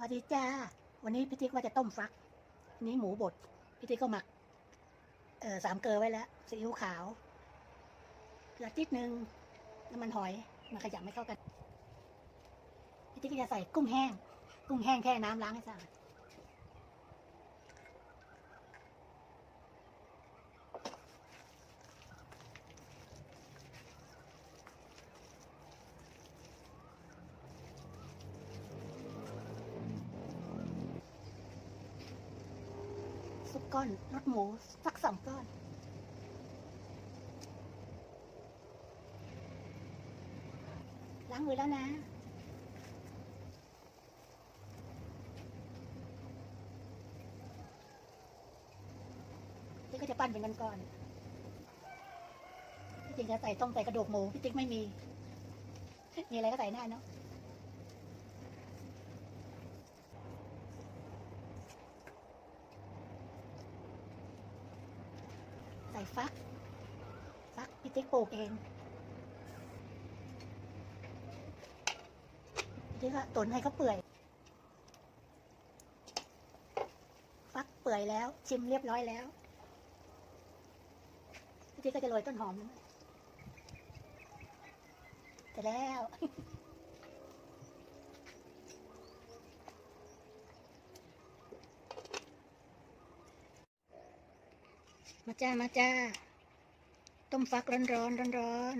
วัสดีจ้า วันนี้พี่ติ๊กว่าจะต้มฟักนนี้หมูบด พี่ติ๊กก็หมัก เอ่อสามเกลือไว้แล้ว ซีอิ๊วขาวเกลือติดหนึ่งน้ำมันหอย มันขยำไม่เข้ากัน พี่ติ๊กก็จะใส่กุ้งแห้ง กุ้งแห้งแค่น้ำล้างให้สะอาด ซุปก้อนรสหมูสักสองก้อน ล้างมือแล้วนะพี่ก็จะปั้นเป็นก้อนๆพี่ติ๊กจะใส่ต้องใส่กระดูกหมูพี่ติ๊กไม่มี มีอะไรก็ใส่ได้เนาะ ส่ฟัก ฟักพี่ติ๊กปลูกเองพี่ก็ตุนให้เขาเปื่อย ฟักเปื่อยแล้ว ชิมเรียบร้อยแล้วพี่ติ๊ก็จะโรยต้นหอมด้วยเสร็จแล้ว มาจ้ามาจ้า ต้มฟักร้อนร้อนร้อนร้อน